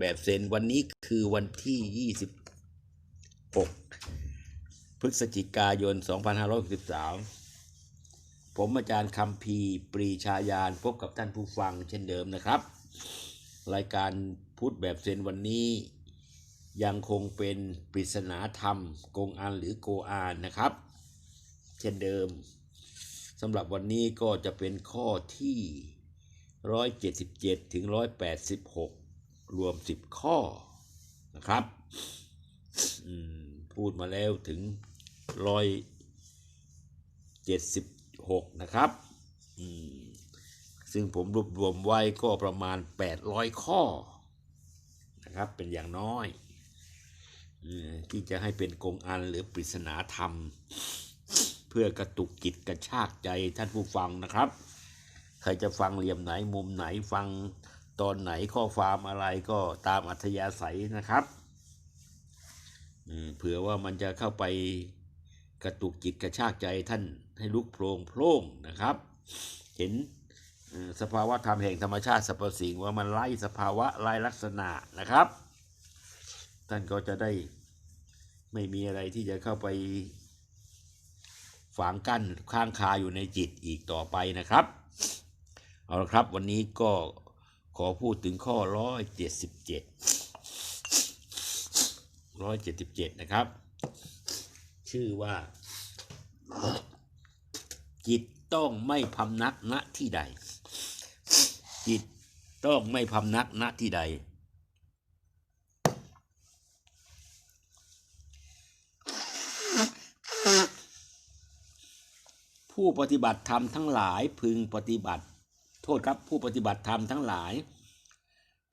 แบบเซนวันนี้คือวันที่ 26 พฤศจิกายน 2563 ผมอาจารย์คำพีปรีชายานพบกับท่านผู้ฟังเช่นเดิมนะครับ รายการพูดแบบเซนวันนี้ยังคงเป็นปริศนาธรรมกงอันหรือโกอานนะครับ เช่นเดิมสำหรับวันนี้ก็จะเป็นข้อที่ 177 ถึง 186 รวม 10 ข้อนะครับพูดมาแล้วถึง176นะครับซึ่งผมรวบรวมไว้ก็ประมาณ 800 ข้อนะครับเป็นอย่างน้อยที่จะให้เป็นกงอันหรือปริศนาธรรม เพื่อกระตุกจิตกระชากใจท่านผู้ฟังนะครับ ใครจะฟังเหลี่ยมไหนมุมไหนฟัง ตอนไหนข้อความอะไรก็ตามอัธยาศัยนะครับเผื่อว่ามันจะเข้าไปกระตุกจิตกระชากใจท่านให้ลุกโพลงโพล่งนะครับ เห็นสภาวะธรรมแห่งธรรมชาติสรรพสิ่งว่ามันไล่สภาวะไล่ลักษณะนะครับ ท่านก็จะได้ไม่มีอะไรที่จะเข้าไปฝังกั้นข้างคาอยู่ในจิตอีกต่อไปนะครับ เอาละครับวันนี้ก็ อพูดถึงข้อ 177 177 นะครับ ชื่อว่า จิตต้องไม่พำนักณที่ใด จิตต้องไม่พำนักณที่ใด ผู้ปฏิบัติธรรมทั้งหลายพึงปฏิบัติ โทษครับผู้ปฏิบัติธรรมทั้งหลาย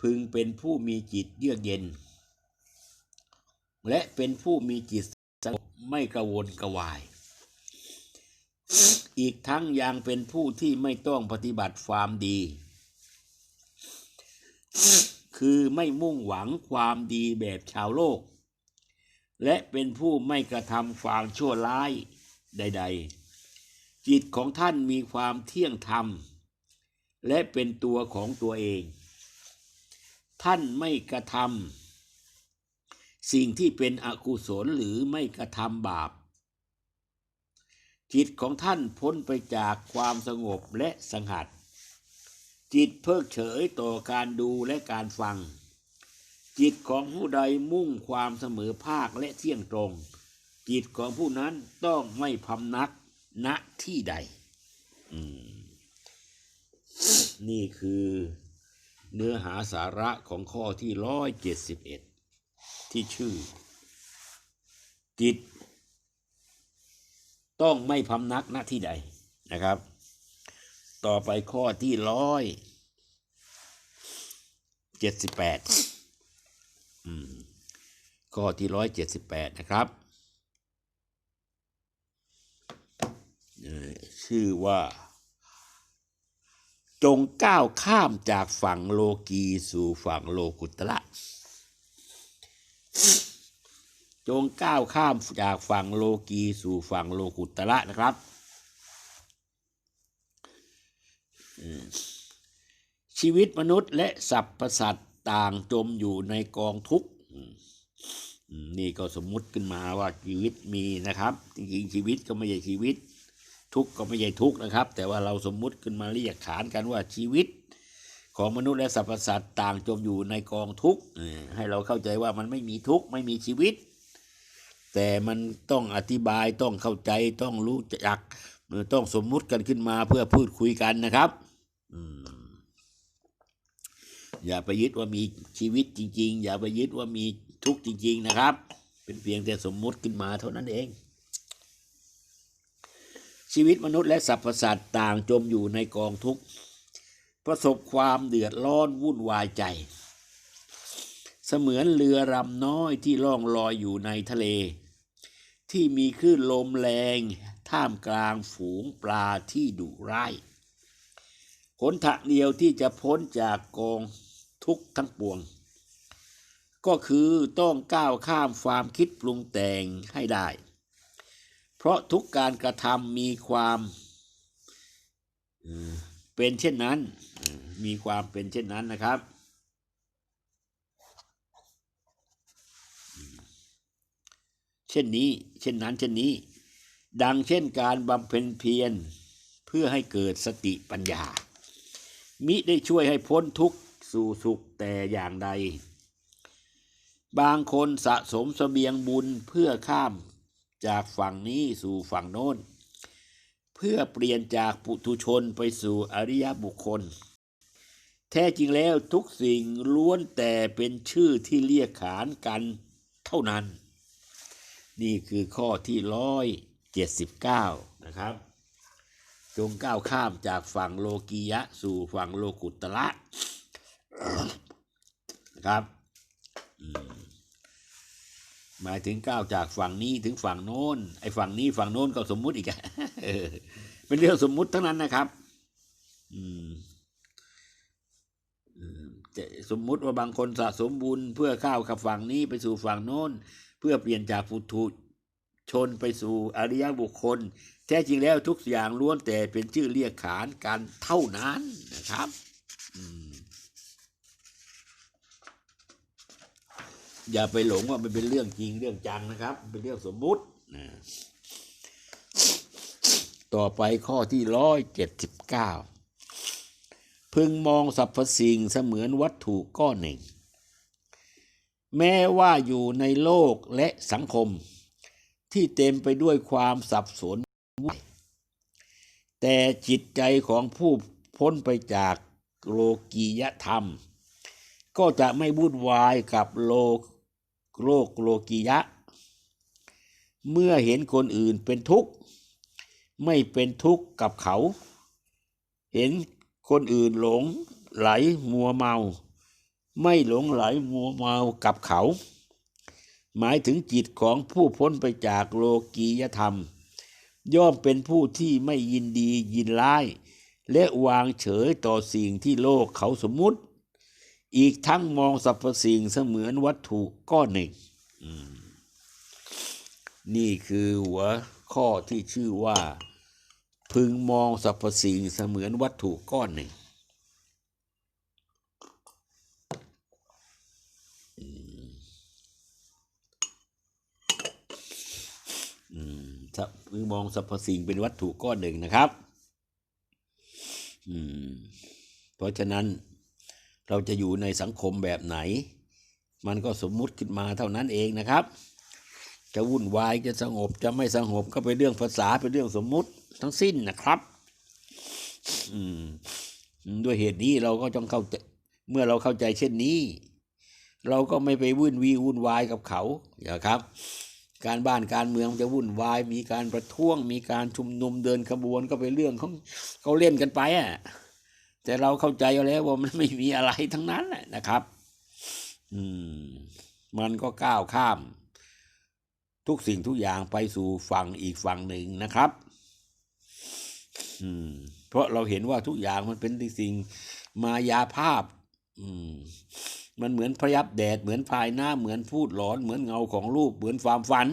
พึงเป็นผู้มีจิตเยือกเย็น และเป็นผู้มีจิตสงบไม่กระวนกระวาย อีกทั้งยังเป็นผู้ที่ไม่ต้องปฏิบัติความดี คือไม่มุ่งหวังความดีแบบชาวโลก และเป็นผู้ไม่กระทำความชั่วร้ายใด ๆ จิตของท่านมีความเที่ยงธรรม และเป็นตัวของตัวเอง ท่านไม่กระทำสิ่งที่เป็นอกุศลหรือไม่กระทำบาป จิตของท่านพ้นไปจากความสงบและสังหัดจิตเพิกเฉยต่อการดูและการฟัง จิตของผู้ใดมุ่งความเสมอภาคและเที่ยงตรง จิตของผู้นั้นต้องไม่พำนักณที่ใด อืม นี่คือเนื้อหาสาระของข้อที่ร้อยเจ็ดสิบเอ็ดที่ชื่อ จิต ต้องไม่พำนักณที่ใดนะครับ ต่อไปข้อที่ร้อยเจ็ดสิบแปดข้อที่ร้อยเจ็ดสิบแปดนะครับชื่อว่า จงก้าวข้ามจากฝั่งโลกีสู่ฝั่งโลกุตระจงก้าวข้ามจากฝั่งโลกีสู่ฝั่งโลกุตระนะครับ ชีวิตมนุษย์และสรรพสัตว์ต่างจมอยู่ในกองทุกข์นี่ก็สมมุติขึ้นมาว่าชีวิตมีนะครับ จริงๆชีวิตก็ไม่ใช่ชีวิต ทุกข์ก็ไม่ใช่ทุกข์นะครับ แต่ว่าเราสมมุติขึ้นมาเรียกขานกันว่าชีวิต ของมนุษย์และสรรพสัตว์ต่างจมอยู่ในกองทุกข์ให้เราเข้าใจว่ามันไม่มีทุกข์ไม่มีชีวิต แต่มันต้องอธิบายต้องเข้าใจต้องรู้จักต้องสมมุติกันขึ้นมาเพื่อพูดคุยกันนะครับอืมอย่าไปยึดว่ามีชีวิตจริง ๆ อย่าไปยึดว่ามีทุกข์จริง ๆ นะครับ เป็นเพียงแต่สมมุติขึ้นมาเท่านั้นเอง ชีวิตมนุษย์และสรรพสัตว์ต่างจมอยู่ในกองทุกข์ประสบความเดือดร้อนวุ่นวายใจ เสมือนเรือรำน้อยที่ล่องลอยอยู่ในทะเล ที่มีคลื่นลมแรง ท่ามกลางฝูงปลาที่ดุร้ายหนทางเดียวที่จะพ้นจากกองทุกข์ทั้งปวง ก็คือต้องก้าวข้ามความคิดปรุงแต่งให้ได้ พราะทุกการกระทำมีความเป็นเช่นนั้น มีความเป็นเช่นนั้นนะครับ เช่นนี้ เช่นนั้น เช่นนี้ ดังเช่นการบำเพ็ญเพียรเพื่อให้เกิดสติปัญญา มิได้ช่วยให้พ้นทุกสู่สุขแต่อย่างใด บางคนสะสมสเสบียงบุญเพื่อข้าม จากฝั่งนี้สู่ฝั่งโน้น เพื่อเปลี่ยนจากปุถุชนไปสู่อริยบุคคล แท้จริงแล้วทุกสิ่งล้วนแต่เป็นชื่อที่เรียกขานกันเท่านั้น นี่คือข้อที่ร้อยเจ็ดสิบเก้านะครับ จงก้าวข้ามจากฝั่งโลกียะสู่ฝั่งโลกุตระนะครับ อืม หมายถึงก้าวจากฝั่งนี้ถึงฝั่งโน้น ไอ้ฝั่งนี้ฝั่งโน้นก็สมมุติอีกอะเป็นเรื่องสมมุติทั้งนั้นนะครับ อืมจะสมมุติว่าบางคนสะสมบุญเพื่อข้าวกับฝั่งนี้ไปสู่ฝั่งโน้น เพื่อเปลี่ยนจากปุถุชนไปสู่อริยบุคคล แท้จริงแล้วทุกอย่างล้วนแต่เป็นชื่อเรียกขานกันเท่านั้นนะครับ อืม อย่าไปหลงว่ามันเป็นเรื่องจริงเรื่องจังนะครับ เป็นเรื่องสมมุตินะต่อไปข้อที่ร้อยเจ็ดสิบเก้าพึงมองสรรพสิ่งเสมือนวัตถุก้อนหนึ่ง แม้ว่าอยู่ในโลกและสังคม ที่เต็มไปด้วยความสับสนแต่จิตใจของผู้พ้นไปจากโลกียธรรม ก็จะไม่วุ่นวายกับโลก โลกโลกียะ เมื่อเห็นคนอื่นเป็นทุกข์ ไม่เป็นทุกข์กับเขา เห็นคนอื่นหลงไหลมัวเมา ไม่หลงไหลมัวเมากับเขา หมายถึงจิตของผู้พ้นไปจากโลกียธรรม ย่อมเป็นผู้ที่ไม่ยินดียินร้าย และวางเฉยต่อสิ่งที่โลกเขาสมมุติ อีกทั้งมองสรรพสิ่งเสมือนวัตถุก้อนหนึ่ง นี่คือหัวข้อที่ชื่อว่า พึงมองสรรพสิ่งเสมือนวัตถุก้อนหนึ่ง พึงมองสรรพสิ่งเป็นวัตถุก้อนหนึ่งนะครับ เพราะฉะนั้น เราจะอยู่ในสังคมแบบไหน มันก็สมมุติขึ้นมาเท่านั้นเองนะครับ จะวุ่นวายจะสงบจะไม่สงบก็เป็นเรื่องภาษาเป็นเรื่องสมมุติทั้งสิ้นนะครับด้วยเหตุนี้เราก็ต้องเข้าใจเมื่อเราเข้าใจเช่นนี้ เราก็ไม่ไปวุ่นวีวุ่นวายกับเขาอย่าครับ การบ้านการเมืองจะวุ่นวาย มีการประท้วง มีการชุมนุมเดินขบวนก็เป็นเรื่องของเขาเล่นกันไปอะ แต่เราเข้าใจเอาแล้วว่ามันไม่มีอะไรทั้งนั้นแหละนะครับ อืม มันก็ก้าวข้าม ทุกสิ่งทุกอย่างไปสู่ฝั่งอีกฝั่งหนึ่งนะครับ อืม เพราะเราเห็นว่าทุกอย่างมันเป็นสิ่งมายาภาพ อืม มันเหมือนพยับแดดเหมือนพายหน้าเหมือนพูดหลอนเหมือนเงาของรูปเหมือนความฝัน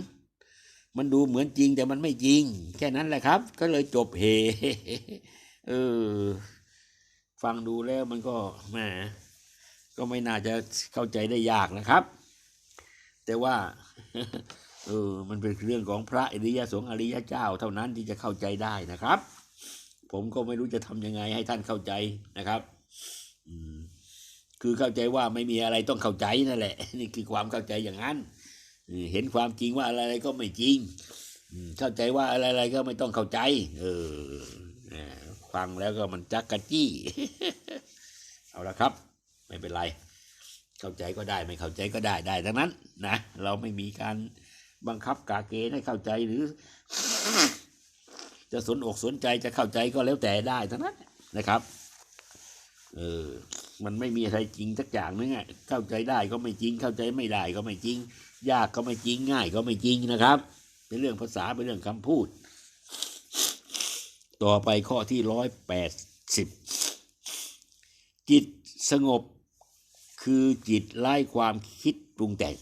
มันดูเหมือนจริงแต่มันไม่จริง แค่นั้นแหละครับ ก็เลยจบเฮเออ ฟังดูแล้วมันก็แหมก็ไม่น่าจะเข้าใจได้ยากนะครับ แต่ว่าเออมันเป็นเรื่องของพระอริยสงฆ์อริยเจ้า เท่านั้นที่จะเข้าใจได้นะครับ ผมก็ไม่รู้จะทำยังไงให้ท่านเข้าใจนะครับอืคือเข้าใจว่าไม่มีอะไรต้องเข้าใจนั่นแหละ นี่คือความเข้าใจอย่างนั้นเห็นความจริงว่าอะไรๆก็ไม่จริงเข้าใจว่าอะไรๆก็ไม่ต้องเข้าใจ เออ ฟังแล้วก็มันจักกะจี้ เอาละครับ ไม่เป็นไร เข้าใจก็ได้ไม่เข้าใจก็ได้ได้ทั้งนั้นนะเราไม่มีการบังคับกาเกณฑ์ให้เข้าใจหรือ จะสนอกสนใจจะเข้าใจก็แล้วแต่ได้ทั้งนั้นนะครับเออมันไม่มีอะไรจริงสักอย่างนึงอะเข้าใจได้ก็ไม่จริง เข้าใจไม่ได้ก็ไม่จริง ยากก็ไม่จริงง่ายก็ไม่จริงนะครับ เป็นเรื่องภาษาเป็นเรื่องคำพูด ต่อไปข้อที่ร้อยแปดสิบจิตสงบคือจิตไล่ความคิดปรุงแต่ง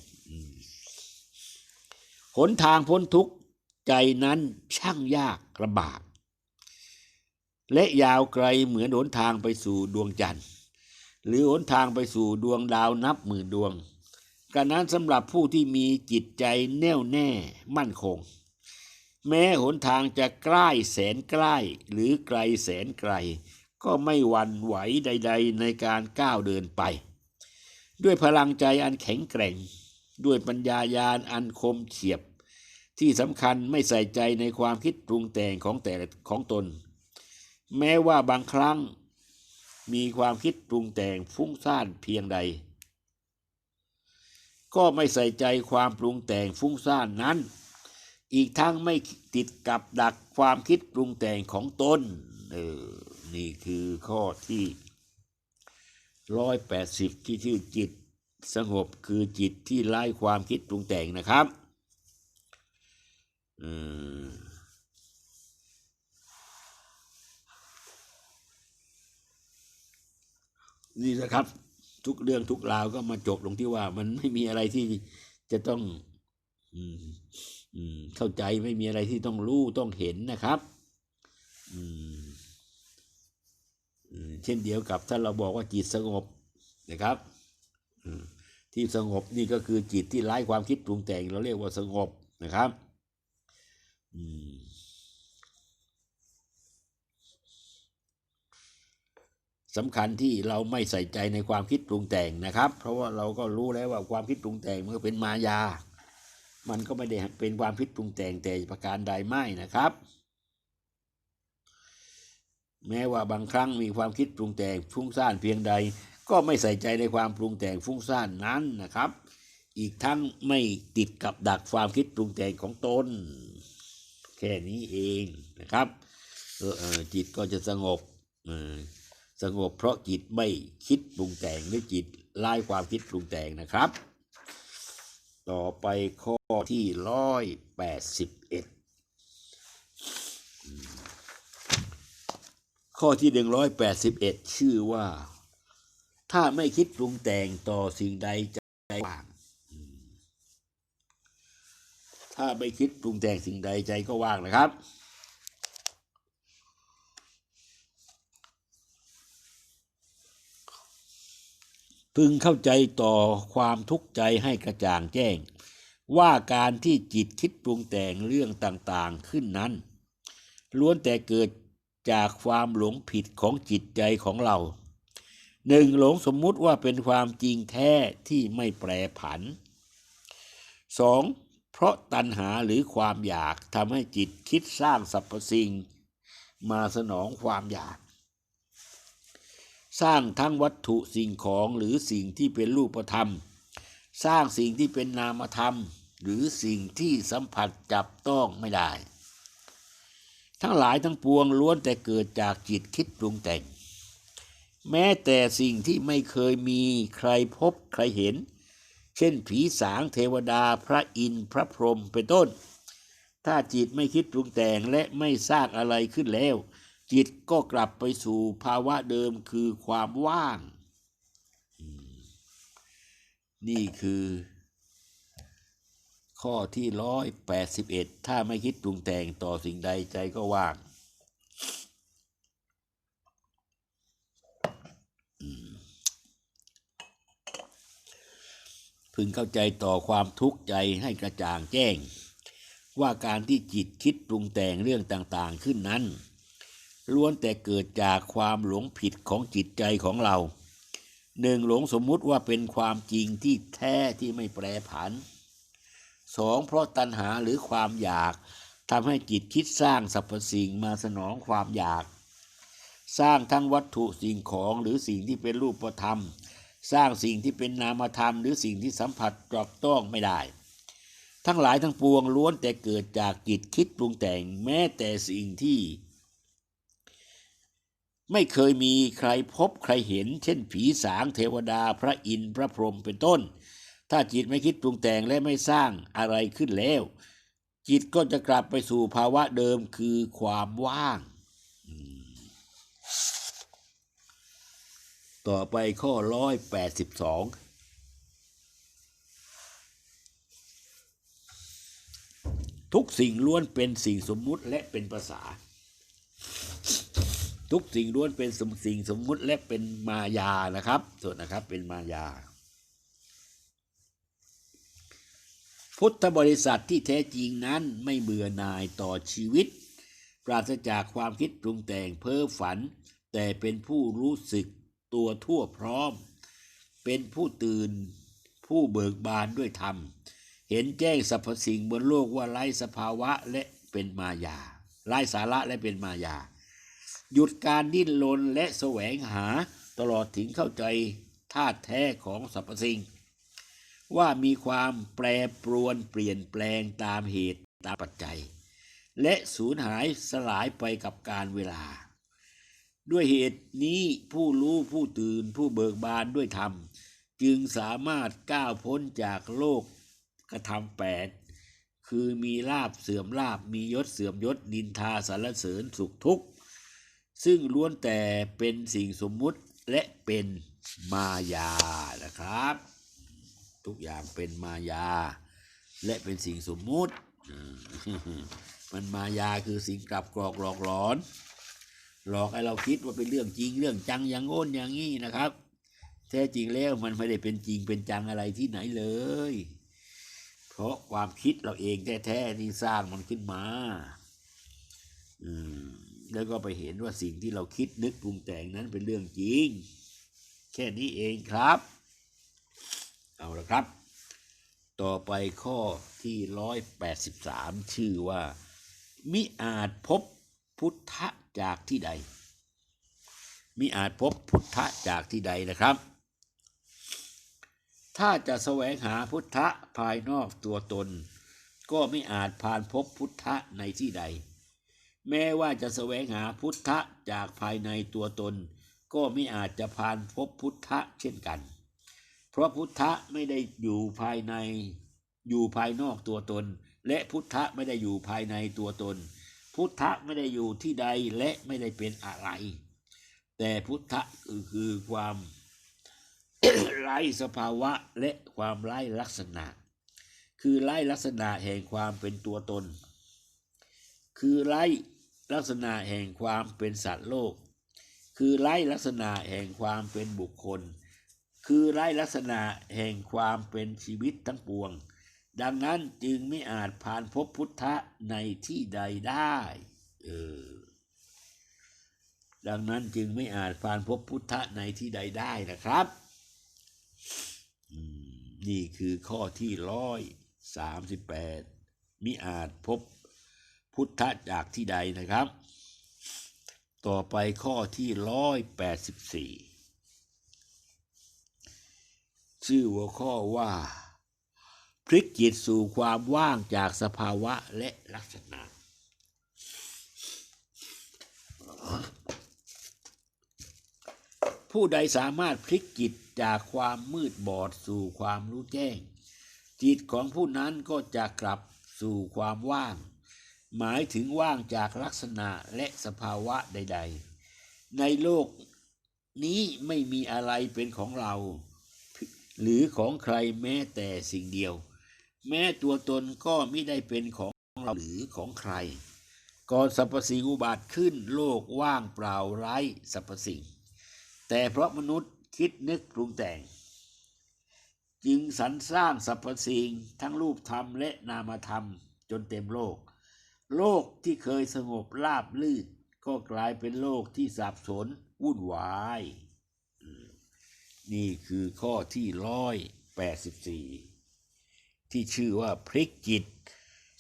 หนทางพ้นทุกข์ใจนั้นช่างยากลำบาก และยาวไกลเหมือนหนทางไปสู่ดวงจันทร์หรือหนทางไปสู่ดวงดาวนับหมื่นดวงกระนั้นสำหรับผู้ที่มีจิตใจแน่วแน่มั่นคง แม้หนทางจะใกล้แสนใกล้ หรือไกลแสนไกล ก็ไม่หวั่นไหวใด ๆ ในการก้าวเดินไป ด้วยพลังใจอันแข็งแกร่ง ด้วยปัญญายาณอันคมเฉียบ ที่สำคัญไม่ใส่ใจในความคิดปรุงแต่งของแต่ของตน แม้ว่าบางครั้งมีความคิดปรุงแต่งฟุ้งซ่านเพียงใด ก็ไม่ใส่ใจความปรุงแต่งฟุ้งซ่านนั้น อีกทั้งไม่ติดกับดักความคิดปรุงแต่งของตนเออนี่คือข้อที่ร้อยแปดสิบที่ชื่อจิตสงบคือจิตที่ไล่ความคิดปรุงแต่งนะครับอืมนี่นะครับ ทุกเรื่องทุกราวก็มาจบลงที่ว่ามันไม่มีอะไรที่จะต้อง อืมอืม เข้าใจไม่มีอะไรที่ต้องรู้ต้องเห็นนะครับอืมเช่นเดียวกับถ้าเราบอกว่าจิตสงบนะครับที่สงบนี่ก็คือจิตที่ไร้ความคิดปรุงแต่งเราเรียกว่าสงบนะครับสำคัญที่เราไม่ใส่ใจในความคิดปรุงแต่งนะครับ เพราะว่าเราก็รู้แล้วว่าความคิดปรุงแต่งมันก็เป็นมายา มันก็ไม่ได้เป็นความคิดปรุงแต่งแต่ประการใดไม่นะครับ แม้ว่าบางครั้งมีความคิดปรุงแต่งฟุ้งซ่านเพียงใด ก็ไม่ใส่ใจในความปรุงแต่งฟุ้งซ่านนั้นนะครับ อีกทั้งไม่ติดกับดักความคิดปรุงแต่งของตนแค่นี้เองนะครับจิตก็จะสงบสงบเพราะจิตไม่คิดปรุงแต่งหรือจิตไล่ความคิดปรุงแต่งนะครับ ต่อไปข้อที่ร้อยแปดสิบเอ็ดข้อที่หนึ่งร้อยแปดสิบเอ็ดชื่อว่า ถ้าไม่คิดปรุงแต่งต่อสิ่งใดใจว่าง ถ้าไม่คิดปรุงแต่งสิ่งใดใจก็ว่างนะครับ พึงเข้าใจต่อความทุกข์ใจให้กระจ่างแจ้ง ว่าการที่จิตคิดปรุงแต่งเรื่องต่างๆขึ้นนั้น ล้วนแต่เกิดจากความหลงผิดของจิตใจของเราหนึ่งหลงสมมุติว่าเป็นความจริงแท้ที่ไม่แปรผันสองเพราะตัณหาหรือความอยากทำให้จิตคิดสร้างสรรพสิ่ง มาสนองความอยาก สร้างทั้งวัตถุสิ่งของหรือสิ่งที่เป็นรูปธรรม สร้างสิ่งที่เป็นนามธรรม หรือสิ่งที่สัมผัสจับต้องไม่ได้ ทั้งหลายทั้งปวงล้วนแต่เกิดจากจิตคิดปรุงแต่ง แม้แต่สิ่งที่ไม่เคยมีใครพบใครเห็น เช่นผีสางเทวดาพระอินทร์พระพรหมเป็นต้น ถ้าจิตไม่คิดปรุงแต่งและไม่สร้างอะไรขึ้นแล้ว จิตก็กลับไปสู่ภาวะเดิมคือความว่าง นี่คือ ข้อที่ร้อยแปดสิบเอ็ดถ้าไม่คิดปรุงแต่งต่อสิ่งใดใจก็ว่างพึงเข้าใจต่อความทุกข์ใจให้กระจ่างแจ้ง ว่าการที่จิตคิดปรุงแต่งเรื่องต่างๆขึ้นนั้น ล้วนแต่เกิดจากความหลงผิดของจิตใจของเราหนึ่งหลงสมมุติว่าเป็นความจริงที่แท้ที่ไม่แปรผันสองเพราะตัณหาหรือความอยากทำให้จิตคิดสร้างสรรพสิ่งมาสนองความอยาก สร้างทั้งวัตถุสิ่งของหรือสิ่งที่เป็นรูปธรรม สร้างสิ่งที่เป็นนามธรรม หรือสิ่งที่สัมผัสจับต้องไม่ได้ ทั้งหลายทั้งปวงล้วนแต่เกิดจากจิตคิดปรุงแต่งแม้แต่สิ่งที่ ไม่เคยมีใครพบใครเห็น เช่นผีสางเทวดาพระอินทร์พระพรหมเป็นต้น ถ้าจิตไม่คิดปรุงแต่งและไม่สร้างอะไรขึ้นแล้ว จิตก็จะกลับไปสู่ภาวะเดิมคือความว่าง ต่อไปข้อร้อยแปดสิบสองทุกสิ่งล้วนเป็นสิ่งสมมุติและเป็นภาษา ทุกสิ่งล้วนเป็นสมสิ่งสมมุติและเป็นมายานะครับส่วนนะครับเป็นมายา พุทธบริษัทที่แท้จริงนั้นไม่เบื่อหน่ายต่อชีวิต ปราศจากความคิดปรุงแต่งเพ้อฝัน แต่เป็นผู้รู้สึกตัวทั่วพร้อม เป็นผู้ตื่นผู้เบิกบานด้วยธรรม เห็นแจ้งสรรพสิ่งบนโลกว่าไร้สภาวะและเป็นมายาไร้สาระและเป็นมายา หยุดการดิ้นรนและแสวงหาตลอดถึงเข้าใจธาตุแท้ของสรรพสิ่ง ว่ามีความแปรปรวนเปลี่ยนแปลงตามเหตุตามปัจจัย และสูญหายสลายไปกับการเวลา ด้วยเหตุนี้ผู้รู้ผู้ตื่นผู้เบิกบานด้วยธรรม จึงสามารถก้าวพ้นจากโลกกระทำแปดคือมีลาบเสื่อมลาบมียศเสื่อมยศนินทาสรรเสริญสุขทุกข์ ซึ่งล้วนแต่เป็นสิ่งสมมุติและเป็นมายานะครับ ทุกอย่างเป็นมายา และเป็นสิ่งสมมุติมมันมายาคือสิ่งกลับกรอกหลอกหลอน หลอกให้เราคิดว่าเป็นเรื่องจริงเรื่องจังอย่างโน้นอย่างนี้นะครับ แท้จริงแล้วมันไม่ได้เป็นจริงเป็นจังอะไรที่ไหนเลย เพราะความคิดเราเองแท้ๆที่สร้างมันขึ้นมา อืม แล้วก็ไปเห็นว่าสิ่งที่เราคิดนึกปรุงแต่งนั้นเป็นเรื่องจริง แค่นี้เองครับ เอาละครับ ต่อไปข้อที่ร้อยแปดสิบสามชื่อว่า มิอาจพบพุทธะจากที่ใด มิอาจพบพุทธะจากที่ใดนะครับ ถ้าจะแสวงหาพุทธะภายนอกตัวตน ก็ไม่อาจผ่านพบพุทธะในที่ใด แม้ว่าจะแสวงหาพุทธะจากภายในตัวตน ก็ไม่อาจจะผ่านพบพุทธะเช่นกัน เพราะพุทธะไม่ได้อยู่ภายในอยู่ภายนอกตัวตน และพุทธะไม่ได้อยู่ภายในตัวตน พุทธะไม่ได้อยู่ที่ใดและไม่ได้เป็นอะไร แต่พุทธะคือคือความไร้สภาวะและความไร้ลักษณะ คือไร้ลักษณะแห่งความเป็นตัวตน คือไร้ ลักษณะแห่งความเป็นสัตว์โลก คือไร้ลักษณะแห่งความเป็นบุคคล คือไร้ลักษณะแห่งความเป็นชีวิตทั้งปวง ดังนั้นจึงไม่อาจผ่านพบพุทธะในที่ใดได้เออดังนั้นจึงไม่อาจผ่านพบพุทธะในที่ใดได้นะครับนี่คือข้อที่ร้อยสามสิบแปดมิอาจพบ พุทธจากที่ใดนะครับ ต่อไปข้อที่ร้อยแปดสิบสี่ชื่อหัวข้อว่า พลิกจิตสู่ความว่างจากสภาวะและลักษณะ ผู้ใดสามารถพลิกจิตจากความมืดบอดสู่ความรู้แจ้ง จิตของผู้นั้นก็จะกลับสู่ความว่าง หมายถึงว่างจากลักษณะและสภาวะใด ๆ ในโลกนี้ไม่มีอะไรเป็นของเรา หรือของใครแม้แต่สิ่งเดียว แม้ตัวตนก็ไม่ได้เป็นของเราหรือของใคร ก่อนสรรพสิ่งอุบัติขึ้นโลกว่างเปล่าไร้สรรพสิ่ง แต่เพราะมนุษย์คิดนึกปรุงแต่ง จึงสรรสร้างสรรพสิ่งทั้งรูปธรรมและนามธรรมจนเต็มโลก โลกที่เคยสงบราบลื่น ก็กลายเป็นโลกที่สับสนวุ่นวาย นี่คือข้อที่ร้อยแปดสิบสี่ที่ชื่อว่าพลิกจิต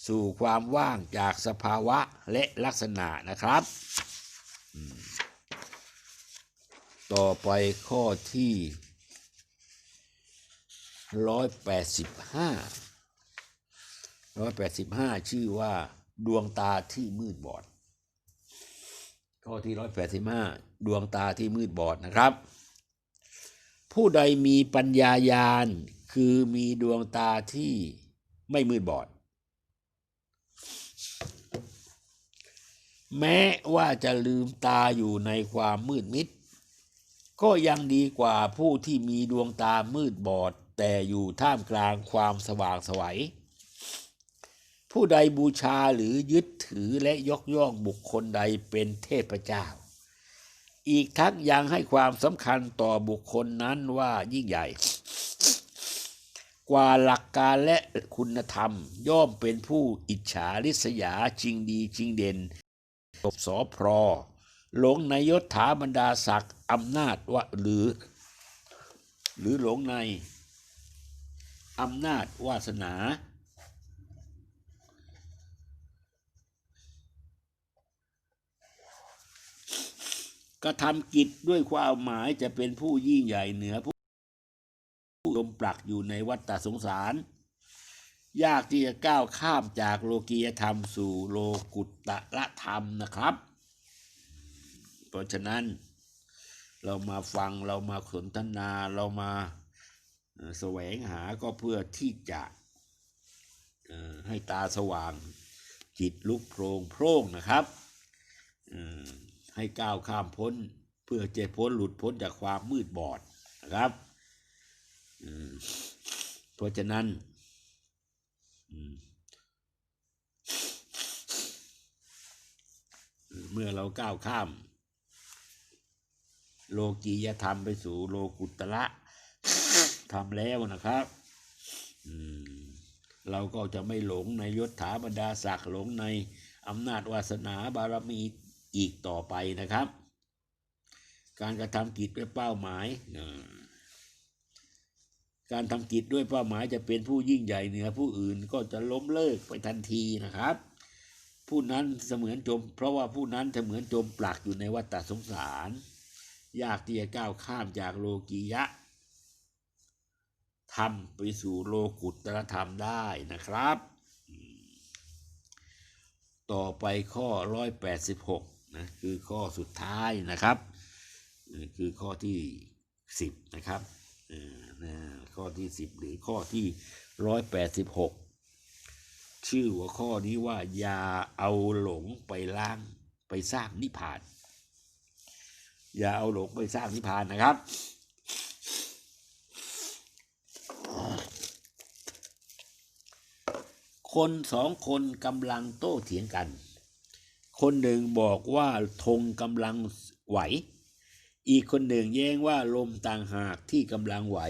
สู่ความว่างจากสภาวะและลักษณะนะครับ ต่อไปข้อที่ร้อยแปดสิบห้าร้อยแปดสิบห้าชื่อว่า ดวงตาที่มืดบอด ข้อที่ร้อยแปดสิบห้าดวงตาที่มืดบอดนะครับ ผู้ใดมีปัญญายาณคือมีดวงตาที่ไม่มืดบอด แม้ว่าจะลืมตาอยู่ในความมืดมิด ก็ยังดีกว่าผู้ที่มีดวงตามืดบอด แต่อยู่ท่ามกลางความสว่างไสวัย ผู้ใดบูชาหรือยึดถือและยกย่องบุคคลใดเป็นเทพเจ้า อีกทั้งยังให้ความสำคัญต่อบุคคลนั้นว่ายิ่งใหญ่ กว่าหลักการและคุณธรรมย่อมเป็นผู้อิจฉาริษยาชิงดีชิงเด่นตบสอพรอหลงในยศถาบรรดาศักดิ์อำนาจว่าหรือ หรือหลงในอำนาจวาสนา กระทำกิจด้วยความหมายจะเป็นผู้ยิ่งใหญ่เหนือผู้ผู้ลมปลักอยู่ในวัฏสงสาร ยากที่จะก้าวข้ามจากโลกียธรรมสู่โลกุตตะธรรมนะครับ เพราะฉะนั้นเรามาฟังเรามาสนทนาเรามาแสวงหาก็เพื่อที่จะให้ตาสว่างจิตลุกโพรงโพร่งนะครับ ให้ก้าวข้ามพ้น เพื่อจะพ้นหลุดพ้นจากความมืดบอดนะครับเพราะฉะนั้นเมื่อเราก้าวข้าม โลกียธรรมไปสู่โลกุตระทำแล้วนะครับเราก็จะไม่หลงในยศถาบรรดาศักดิ์หลงในอำนาจวาสนาบารมี อีกต่อไปนะครับ การกระทำกิจด้วยเป้าหมายการทำกิจด้วยเป้าหมายจะเป็นผู้ยิ่งใหญ่เหนือผู้อื่นก็จะล้มเลิกไปทันทีนะครับ ผู้นั้นเสมือนจม เพราะว่าผู้นั้นเสมือนจมปลักอยู่ในวัฏสงสาร ยากที่จะก้าวข้ามจากโลกียะธรรมไปสู่โลกุตตรธรรมได้นะครับ ต่อไปข้อ 186 นะคือข้อสุดท้ายนะครับคือข้อที่ 10 นะครับนะข้อที่ 10 หรือข้อที่ 186 ชื่อหัวข้อนี้ว่า อย่าเอาหลงไปล้างไปสร้างนิพพาน อย่าเอาหลงไปสร้างนิพพานนะครับคนสองคนกำลังโต้เถียงกัน คนหนึ่งบอกว่าธงกำลังไหว อีกคนหนึ่งแย้งว่าลมต่างหากที่กำลังไหว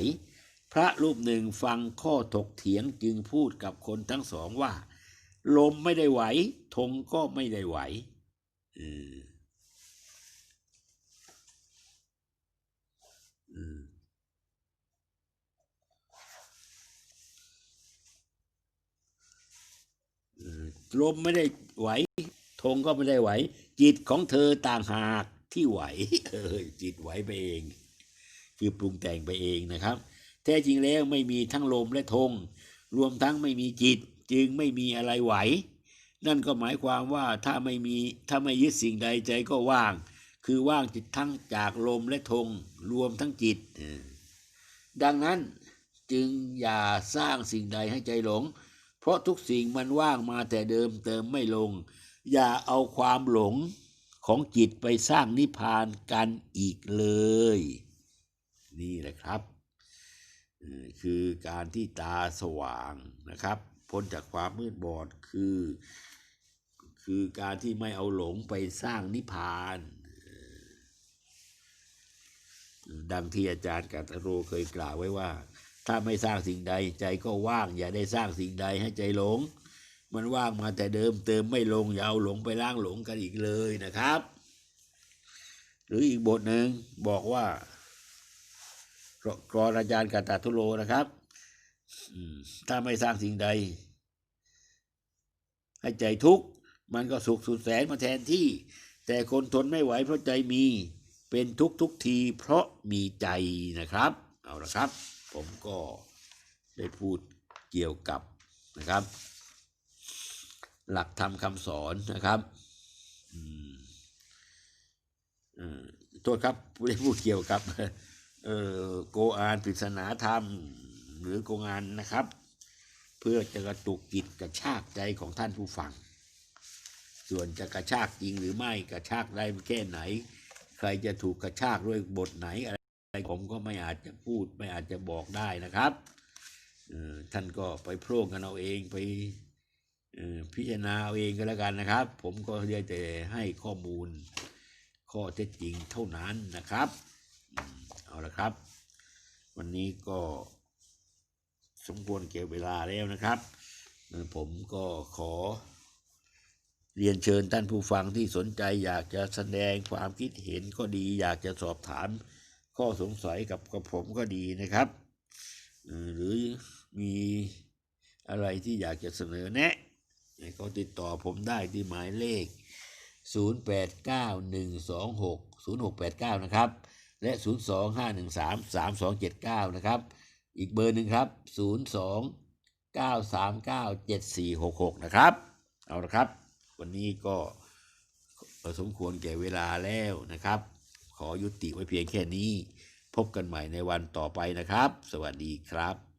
พระรูปหนึ่งฟังข้อถกเถียงจึงพูดกับคนทั้งสองว่า ลมไม่ได้ไหวธงก็ไม่ได้ไหวลมไม่ได้ไหว ธงก็ไม่ได้ไหว จิตของเธอต่างหากที่ไหวเออจิตไหวไปเอง คือปรุงแต่งไปเองนะครับ แท้จริงแล้วไม่มีทั้งลมและธงรวมทั้งไม่มีจิต จึงไม่มีอะไรไหว นั่นก็หมายความว่าถ้าไม่มีถ้าไม่ยึดสิ่งใดใจก็ว่าง คือว่างจิตทั้งจากลมและธงรวมทั้งจิต ดังนั้นจึงอย่าสร้างสิ่งใดให้ใจหลง เพราะทุกสิ่งมันว่างมาแต่เดิมเติมไม่ลง อย่าเอาความหลงของจิตไปสร้างนิพพานกันอีกเลย นี่แหละครับ คือการที่ตาสว่างนะครับ พ้นจากความมืดบอดคือ คือการที่ไม่เอาหลงไปสร้างนิพพาน ดังที่อาจารย์กัตโรเคยกล่าวไว้ว่า ถ้าไม่สร้างสิ่งใดใจก็ว่าง อย่าได้สร้างสิ่งใดให้ใจหลง มันว่างมาแต่เดิมเติมไม่ลงอย่าเอาหลงไปล้างหลงกันอีกเลยนะครับ หรืออีกบทหนึ่งบอกว่ากรอนอาจารย์กาตาทุโลนะครับถ้าไม่สร้างสิ่งใด ให้ใจทุกข์มันก็สุขสุดแสนมาแทนที่ แต่คนทนไม่ไหวเพราะใจมีเป็นทุกทุกทีเพราะมีใจนะครับ เอาละครับ ผมก็ได้พูดเกี่ยวกับนะครับ หลักธรรมคำสอนนะครับอืมอ่อโทษครับไม่ได้พูดเกี่ยวกับเออโกอานปริศนาธรรม หรือโกงานนะครับ เพื่อจะกระตุกจิตกระชากใจของท่านผู้ฟัง ส่วนจะกระชากจริงหรือไม่กระชากได้แค่ไหน ใครจะถูกกระชากด้วยบทไหนอะไรผมก็ไม่อาจจะพูดไม่อาจจะบอกได้นะครับอ่อท่านก็ไปโพร่งกันเอาเองไป พิจารณาเอาเองก็แล้วกันนะครับ ผมก็ได้แต่ให้ข้อมูล ข้อเท็จจริงเท่านั้นนะครับ เอาละครับ วันนี้ก็สมควรเก็บเวลาแล้วนะครับ ผมก็ขอเรียนเชิญท่านผู้ฟังที่สนใจอยากจะแสดงความคิดเห็นก็ดี อยากจะสอบถามข้อสงสัยกับกับผมก็ดีนะครับ หรือมีอะไรที่อยากจะเสนอแนะ ก็ติดต่อผมได้ที่หมายเลข 0891260689 นะครับ และ 025133279 นะครับ อีกเบอร์หนึ่งครับ 02-939-7466 นะครับ เอาละครับ วันนี้ก็สมควรแก่เวลาแล้วนะครับ ขอยุติไว้เพียงแค่นี้ พบกันใหม่ในวันต่อไปนะครับ สวัสดีครับ